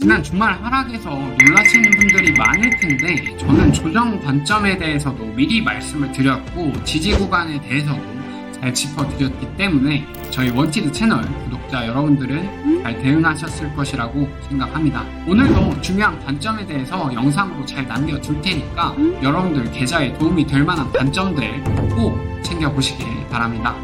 지난 주말 하락에서 놀라시는 분들이 많을 텐데 저는 조정 관점에 대해서도 미리 말씀을 드렸고 지지 구간에 대해서도 잘 짚어드렸기 때문에 저희 원티드 채널 구독자 여러분들은 잘 대응하셨을 것이라고 생각합니다. 오늘도 중요한 관점에 대해서 영상으로 잘 남겨둘 테니까 여러분들 계좌에 도움이 될 만한 관점들 꼭 챙겨보시길 바랍니다.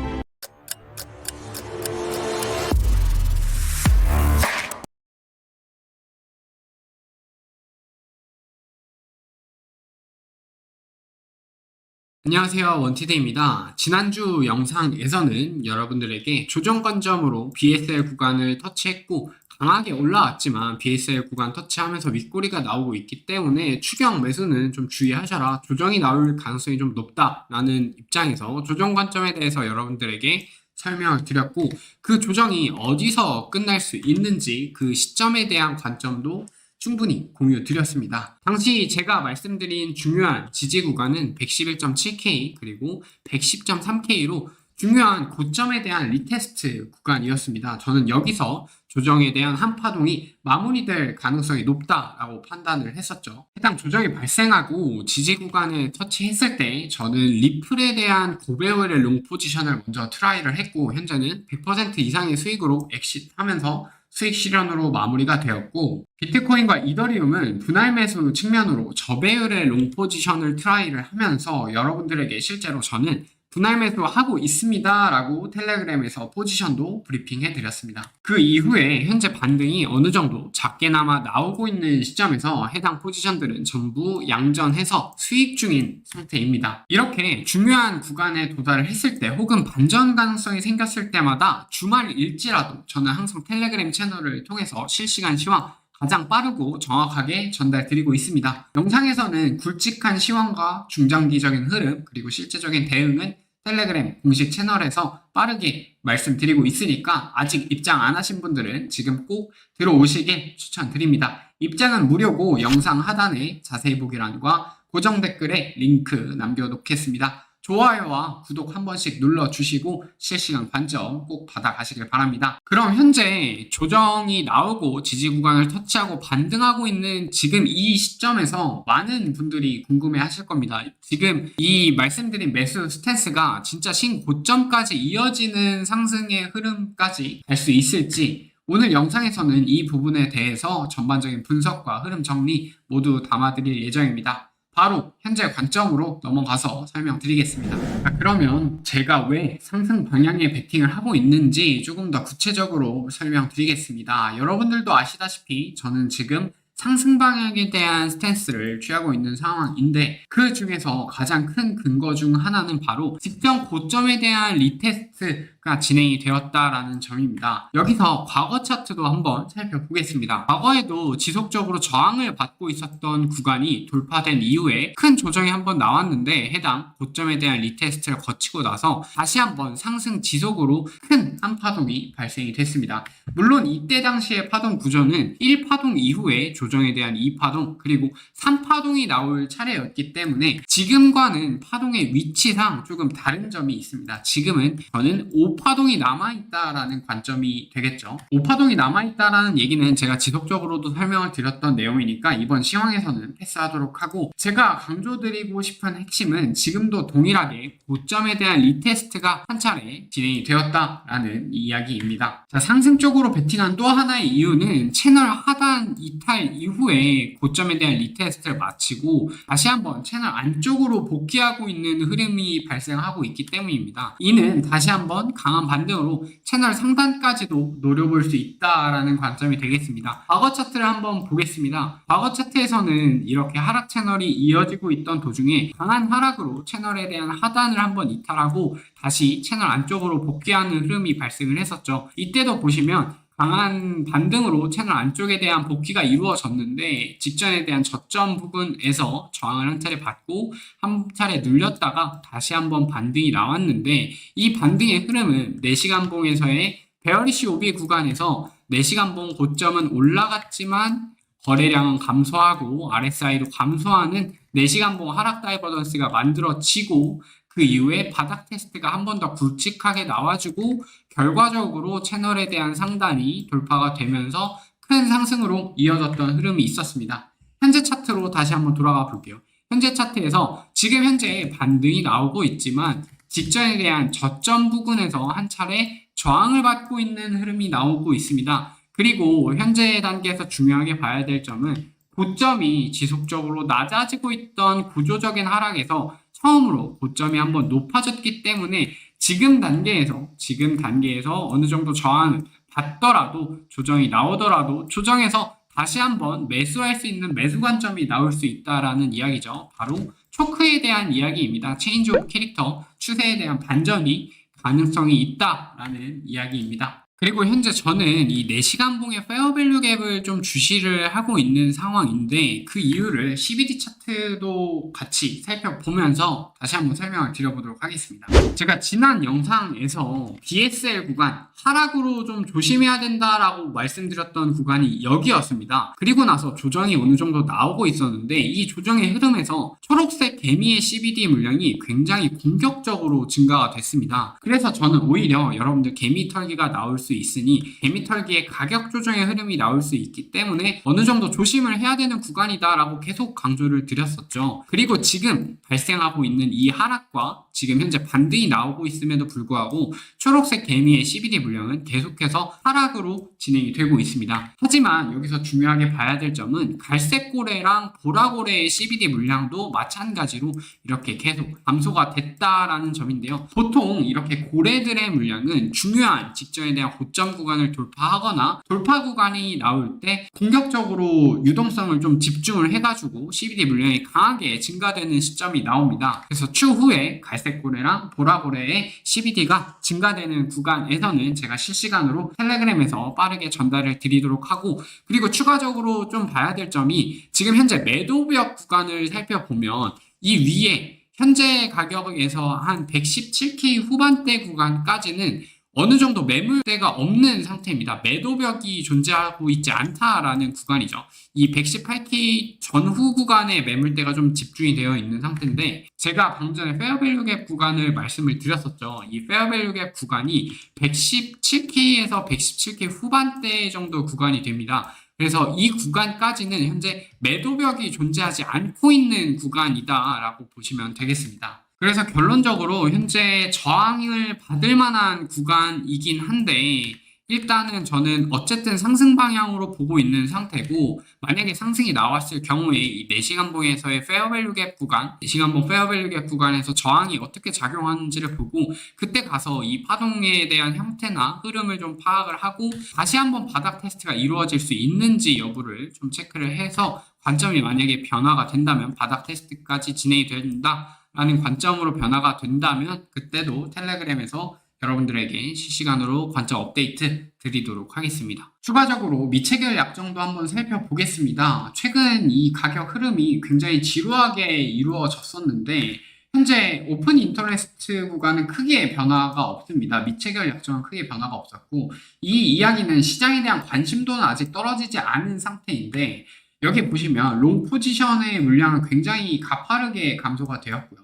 안녕하세요 원티드입니다. 지난주 영상에서는 여러분들에게 조정 관점으로 BSL 구간을 터치했고 강하게 올라왔지만 BSL 구간 터치하면서 윗꼬리가 나오고 있기 때문에 추경 매수는 좀 주의하셔라. 조정이 나올 가능성이 좀 높다라는 입장에서 조정 관점에 대해서 여러분들에게 설명을 드렸고 그 조정이 어디서 끝날 수 있는지 그 시점에 대한 관점도 충분히 공유 드렸습니다. 당시 제가 말씀드린 중요한 지지 구간은 111.7K 그리고 110.3K로 중요한 고점에 대한 리테스트 구간이었습니다. 저는 여기서 조정에 대한 한파동이 마무리될 가능성이 높다라고 판단을 했었죠. 해당 조정이 발생하고 지지 구간을 터치했을 때 저는 리플에 대한 고배율의 롱 포지션을 먼저 트라이를 했고 현재는 100% 이상의 수익으로 엑시트하면서 수익 실현으로 마무리가 되었고 비트코인과 이더리움은 분할 매수 측면으로 저배율의 롱 포지션을 트라이를 하면서 여러분들에게 실제로 저는 분할 매수하고 있습니다 라고 텔레그램에서 포지션도 브리핑해 드렸습니다. 그 이후에 현재 반등이 어느 정도 작게나마 나오고 있는 시점에서 해당 포지션들은 전부 양전해서 수익 중인 상태입니다. 이렇게 중요한 구간에 도달을 했을 때 혹은 반전 가능성이 생겼을 때마다 주말일지라도 저는 항상 텔레그램 채널을 통해서 실시간 시황 가장 빠르고 정확하게 전달 드리고 있습니다. 영상에서는 굵직한 시황과 중장기적인 흐름 그리고 실제적인 대응은 텔레그램 공식 채널에서 빠르게 말씀드리고 있으니까 아직 입장 안 하신 분들은 지금 꼭 들어오시길 추천드립니다. 입장은 무료고 영상 하단에 자세히 보기란과 고정 댓글에 링크 남겨놓겠습니다. 좋아요와 구독 한 번씩 눌러주시고 실시간 관점 꼭 받아가시길 바랍니다. 그럼 현재 조정이 나오고 지지 구간을 터치하고 반등하고 있는 지금 이 시점에서 많은 분들이 궁금해 하실 겁니다. 지금 이 말씀드린 매수 스탠스가 진짜 신고점까지 이어지는 상승의 흐름까지 갈 수 있을지 오늘 영상에서는 이 부분에 대해서 전반적인 분석과 흐름 정리 모두 담아드릴 예정입니다. 바로 현재 관점으로 넘어가서 설명드리겠습니다. 자, 그러면 제가 왜 상승 방향의 베팅을 하고 있는지 조금 더 구체적으로 설명드리겠습니다. 여러분들도 아시다시피 저는 지금 상승 방향에 대한 스탠스를 취하고 있는 상황인데 그 중에서 가장 큰 근거 중 하나는 바로 직전 고점에 대한 리테스트 가 진행이 되었다라는 점입니다. 여기서 과거 차트도 한번 살펴보겠습니다. 과거에도 지속적으로 저항을 받고 있었던 구간이 돌파된 이후에 큰 조정이 한번 나왔는데 해당 고점에 대한 리테스트를 거치고 나서 다시 한번 상승 지속으로 큰 한 파동이 발생이 됐습니다. 물론 이때 당시의 파동 구조는 1파동 이후에 조정에 대한 2파동 그리고 3파동이 나올 차례였기 때문에 지금과는 파동의 위치상 조금 다른 점이 있습니다. 지금은 저는 5 파동이 남아있다라는 관점이 되겠죠. 5파동이 남아있다라는 얘기는 제가 지속적으로도 설명을 드렸던 내용이니까 이번 시황에서는 패스하도록 하고 제가 강조드리고 싶은 핵심은 지금도 동일하게 고점에 대한 리테스트가 한 차례 진행이 되었다라는 이야기입니다. 자, 상승 쪽으로 베팅한 또 하나의 이유는 채널 하단 이탈 이후에 고점에 대한 리테스트를 마치고 다시 한번 채널 안쪽으로 복귀하고 있는 흐름이 발생하고 있기 때문입니다. 이는 다시 한번 강한 반등으로 채널 상단까지도 노려볼 수 있다라는 관점이 되겠습니다. 과거 차트를 한번 보겠습니다. 과거 차트에서는 이렇게 하락 채널이 이어지고 있던 도중에 강한 하락으로 채널에 대한 하단을 한번 이탈하고 다시 채널 안쪽으로 복귀하는 흐름이 발생을 했었죠. 이때도 보시면 강한 반등으로 채널 안쪽에 대한 복귀가 이루어졌는데 직전에 대한 저점 부분에서 저항을 한 차례 받고 한 차례 눌렸다가 다시 한번 반등이 나왔는데 이 반등의 흐름은 4시간 봉에서의 베어리시 오비 구간에서 4시간 봉 고점은 올라갔지만 거래량은 감소하고 RSI도 감소하는 4시간 봉 하락 다이버전스가 만들어지고 그 이후에 바닥 테스트가 한 번 더 굵직하게 나와주고 결과적으로 채널에 대한 상단이 돌파가 되면서 큰 상승으로 이어졌던 흐름이 있었습니다. 현재 차트로 다시 한번 돌아가 볼게요. 현재 차트에서 지금 현재 반등이 나오고 있지만 직전에 대한 저점 부근에서 한 차례 저항을 받고 있는 흐름이 나오고 있습니다. 그리고 현재 단계에서 중요하게 봐야 될 점은 고점이 지속적으로 낮아지고 있던 구조적인 하락에서 처음으로 고점이 한번 높아졌기 때문에 지금 단계에서 지금 단계에서 어느 정도 저항을 받더라도 조정이 나오더라도 조정에서 다시 한번 매수할 수 있는 매수 관점이 나올 수 있다라는 이야기죠. 바로 초크에 대한 이야기입니다. 체인지 오브 캐릭터 추세에 대한 반전이 가능성이 있다라는 이야기입니다. 그리고 현재 저는 이 4시간 봉의 페어밸류 갭을 좀 주시를 하고 있는 상황인데 그 이유를 CBD 차트도 같이 살펴보면서 다시 한번 설명을 드려보도록 하겠습니다. 제가 지난 영상에서 BSL 구간 하락으로 좀 조심해야 된다라고 말씀드렸던 구간이 여기였습니다. 그리고 나서 조정이 어느 정도 나오고 있었는데 이 조정의 흐름에서 초록색 개미의 CBD 물량이 굉장히 공격적으로 증가가 됐습니다. 그래서 저는 오히려 여러분들 개미 털기가 나올 수 있으니 개미 털기의 가격 조정의 흐름이 나올 수 있기 때문에 어느 정도 조심을 해야 되는 구간이다라고 계속 강조를 드렸었죠. 그리고 지금 발생하고 있는 이 하락과 지금 현재 반등이 나오고 있음에도 불구하고 초록색 개미의 CBD 물량은 계속해서 하락으로 진행이 되고 있습니다. 하지만 여기서 중요하게 봐야 될 점은 갈색 고래랑 보라 고래의 CBD 물량도 마찬가지로 이렇게 계속 감소가 됐다라는 점인데요. 보통 이렇게 고래들의 물량은 중요한 직전에 대한 고점 구간을 돌파하거나 돌파 구간이 나올 때 공격적으로 유동성을 좀 집중을 해가지고 CBD 물량이 강하게 증가되는 시점이 나옵니다. 그래서 추후에 갈색 고래랑 보라 고래의 CBD가 증가되는 구간에서는 제가 실시간으로 텔레그램에서 빠르게 전달을 드리도록 하고 그리고 추가적으로 좀 봐야 될 점이 지금 현재 매도벽 구간을 살펴보면 이 위에 현재 가격에서 한 117K 후반대 구간까지는 어느 정도 매물대가 없는 상태입니다. 매도벽이 존재하고 있지 않다라는 구간이죠. 이 118K 전후 구간의 매물대가 좀 집중이 되어 있는 상태인데 제가 방금 전에 페어밸류 갭 구간을 말씀을 드렸었죠. 이 페어밸류 갭 구간이 117K에서 117K 후반대 정도 구간이 됩니다. 그래서 이 구간까지는 현재 매도벽이 존재하지 않고 있는 구간이다라고 보시면 되겠습니다. 그래서 결론적으로 현재 저항을 받을 만한 구간이긴 한데 일단은 저는 어쨌든 상승 방향으로 보고 있는 상태고 만약에 상승이 나왔을 경우에 이 4시간 봉에서의 페어밸류 갭 구간 4시간 봉 페어밸류 갭 구간에서 저항이 어떻게 작용하는지를 보고 그때 가서 이 파동에 대한 형태나 흐름을 좀 파악을 하고 다시 한번 바닥 테스트가 이루어질 수 있는지 여부를 좀 체크를 해서 관점이 만약에 변화가 된다면 바닥 테스트까지 진행이 된다 라는 관점으로 변화가 된다면 그때도 텔레그램에서 여러분들에게 실시간으로 관점 업데이트 드리도록 하겠습니다. 추가적으로 미체결 약정도 한번 살펴보겠습니다. 최근 이 가격 흐름이 굉장히 지루하게 이루어졌었는데 현재 오픈 인터레스트 구간은 크게 변화가 없습니다. 미체결 약정은 크게 변화가 없었고 이 이야기는 시장에 대한 관심도는 아직 떨어지지 않은 상태인데 여기 보시면 롱 포지션의 물량은 굉장히 가파르게 감소가 되었고요.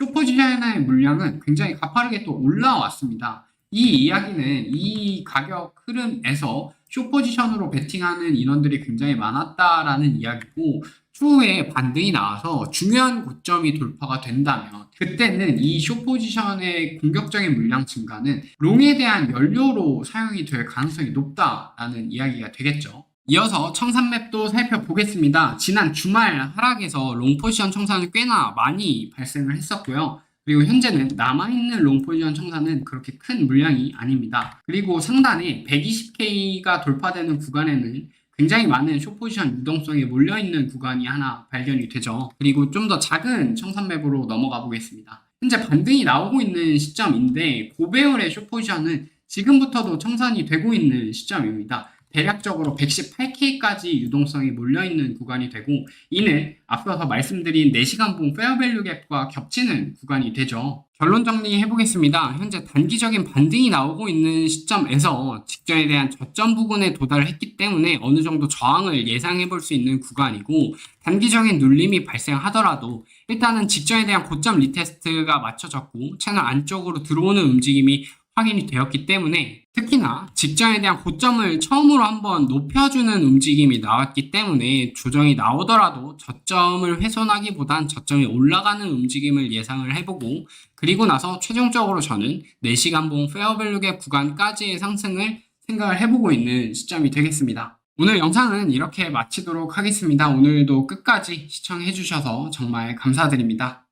쇼 포지션의 물량은 굉장히 가파르게 또 올라왔습니다. 이 이야기는 이 가격 흐름에서 쇼 포지션으로 베팅하는 인원들이 굉장히 많았다라는 이야기고 추후에 반등이 나와서 중요한 고점이 돌파가 된다면 그때는 이 쇼 포지션의 공격적인 물량 증가는 롱에 대한 연료로 사용이 될 가능성이 높다라는 이야기가 되겠죠. 이어서 청산맵도 살펴보겠습니다. 지난 주말 하락에서 롱포지션 청산은 꽤나 많이 발생을 했었고요. 그리고 현재는 남아있는 롱포지션 청산은 그렇게 큰 물량이 아닙니다. 그리고 상단에 120K가 돌파되는 구간에는 굉장히 많은 숏포지션 유동성이 몰려있는 구간이 하나 발견이 되죠. 그리고 좀 더 작은 청산맵으로 넘어가 보겠습니다. 현재 반등이 나오고 있는 시점인데 고배열의 숏포지션은 지금부터도 청산이 되고 있는 시점입니다. 대략적으로 118K까지 유동성이 몰려있는 구간이 되고 이는 앞서서 말씀드린 4시간 봉 페어밸류 갭과 겹치는 구간이 되죠. 결론 정리해 보겠습니다. 현재 단기적인 반등이 나오고 있는 시점에서 직전에 대한 저점 부근에 도달을 했기 때문에 어느 정도 저항을 예상해 볼 수 있는 구간이고 단기적인 눌림이 발생하더라도 일단은 직전에 대한 고점 리테스트가 맞춰졌고 채널 안쪽으로 들어오는 움직임이 확인이 되었기 때문에 특히나 직전에 대한 고점을 처음으로 한번 높여주는 움직임이 나왔기 때문에 조정이 나오더라도 저점을 훼손하기보단 저점이 올라가는 움직임을 예상을 해보고 그리고 나서 최종적으로 저는 4시간봉 페어밸류의 구간까지의 상승을 생각을 해보고 있는 시점이 되겠습니다. 오늘 영상은 이렇게 마치도록 하겠습니다. 오늘도 끝까지 시청해주셔서 정말 감사드립니다.